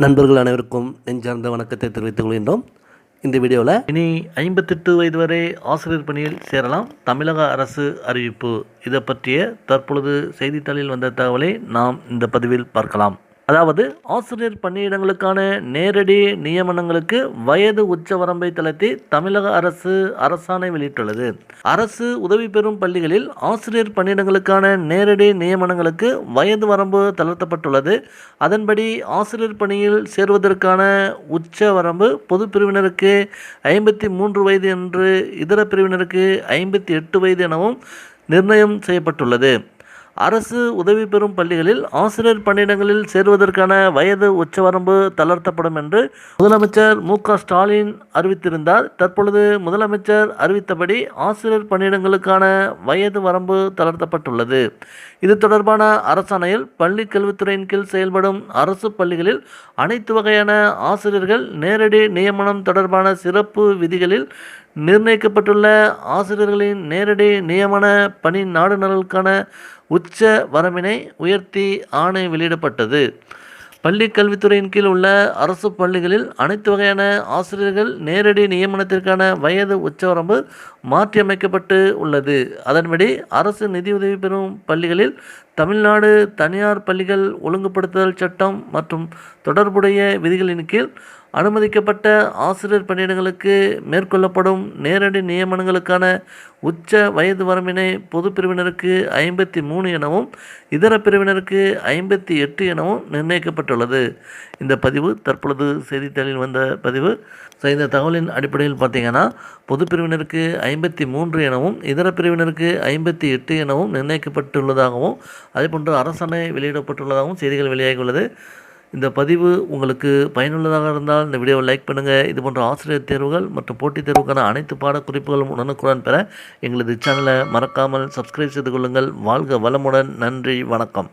நண்பர்கள் அனைவருக்கும் நெஞ்சார்ந்த வணக்கத்தை தெரிவித்துக் கொள்கின்றோம். இந்த வீடியோவில் இனி ஐம்பத்தெட்டு வயது வரை ஆசிரியர் பணியில் சேரலாம். தமிழக அரசு அறிவிப்பு. இதை பற்றிய தற்பொழுது செய்தித்தாளில் வந்த தகவலை நாம் இந்த பதிவில் பார்க்கலாம். அதாவது ஆசிரியர் பணியிடங்களுக்கான நேரடி நியமனங்களுக்கு வயது உச்சவரம்பை தளர்த்தி தமிழக அரசு அரசாணை வெளியிட்டுள்ளது. அரசு உதவி பெறும் பள்ளிகளில் ஆசிரியர் பணியிடங்களுக்கான நேரடி நியமனங்களுக்கு வயது வரம்பு தளர்த்தப்பட்டுள்ளது. அதன்படி ஆசிரியர் பணியில் சேர்வதற்கான உச்ச வரம்பு பொது பிரிவினருக்கு ஐம்பத்தி மூன்று வயது என்று இதர பிரிவினருக்கு ஐம்பத்தி எட்டு வயது எனவும் நிர்ணயம் செய்யப்பட்டுள்ளது. அரசு உதவி பெறும் பள்ளிகளில் ஆசிரியர் பணியிடங்களில் சேருவதற்கான வயது உச்சவரம்பு தளர்த்தப்படும் என்று முதலமைச்சர் மு க ஸ்டாலின் அறிவித்திருந்தார். தற்பொழுது முதலமைச்சர் அறிவித்தபடி ஆசிரியர் பணியிடங்களுக்கான வயது வரம்பு தளர்த்தப்பட்டுள்ளது. இது தொடர்பான அரசாணையில் பள்ளி கல்வித்துறையின் கீழ் செயல்படும் அரசு பள்ளிகளில் அனைத்து வகையான ஆசிரியர்கள் நேரடி நியமனம் தொடர்பான சிறப்பு விதிகளில் நிர்ணயிக்கப்பட்டுள்ள ஆசிரியர்களின் நேரடி நியமன பணி நாடுநர்களுக்கான உச்ச வரம்பினை உயர்த்தி ஆணை வெளியிடப்பட்டது. பள்ளி கல்வித்துறையின் கீழ் உள்ள அரசு பள்ளிகளில் அனைத்து வகையான ஆசிரியர்கள் நேரடி நியமனத்திற்கான வயது உச்சவரம்பு மாற்றியமைக்கப்பட்டு உள்ளது. அதன்படி அரசு நிதியுதவி பெறும் பள்ளிகளில் தமிழ்நாடு தனியார் பள்ளிகள் ஒழுங்குபடுத்துதல் சட்டம் மற்றும் தொடர்புடைய விதிகளின் கீழ் அனுமதிக்கப்பட்ட ஆசிரியர் பணியிடங்களுக்கு மேற்கொள்ளப்படும் நேரடி நியமனங்களுக்கான உச்ச வயது வரம்பினை பொது பிரிவினருக்கு ஐம்பத்தி மூணு எனவும் இதர பிரிவினருக்கு ஐம்பத்தி எட்டு எனவும் நிர்ணயிக்கப்பட்டுள்ளது. இந்த பதிவு தற்பொழுது செய்தித்தாளில் வந்த பதிவு. ஸோ இந்த தகவலின் அடிப்படையில் பார்த்தீங்கன்னா பொது பிரிவினருக்கு ஐம்பத்தி மூன்று எனவும் இதர பிரிவினருக்கு ஐம்பத்தி எட்டு எனவும் நிர்ணயிக்கப்பட்டுள்ளதாகவும் அதேபோன்று அரசாணை வெளியிடப்பட்டுள்ளதாகவும் செய்திகள் வெளியாகியுள்ளது. இந்த பதிவு உங்களுக்கு பயனுள்ளதாக இருந்தால் இந்த வீடியோவை லைக் பண்ணுங்கள் இது போன்ற ஆசிரியர் தேர்வுகள் மற்றும் போட்டித் தேர்வுக்கான அனைத்து பாடக்குறிப்புகளும் உடனுக்குடன் பெற எங்களது சேனலை மறக்காமல் சப்ஸ்கிரைப் செய்து கொள்ளுங்கள். வாழ்க வளமுடன். நன்றி. வணக்கம்.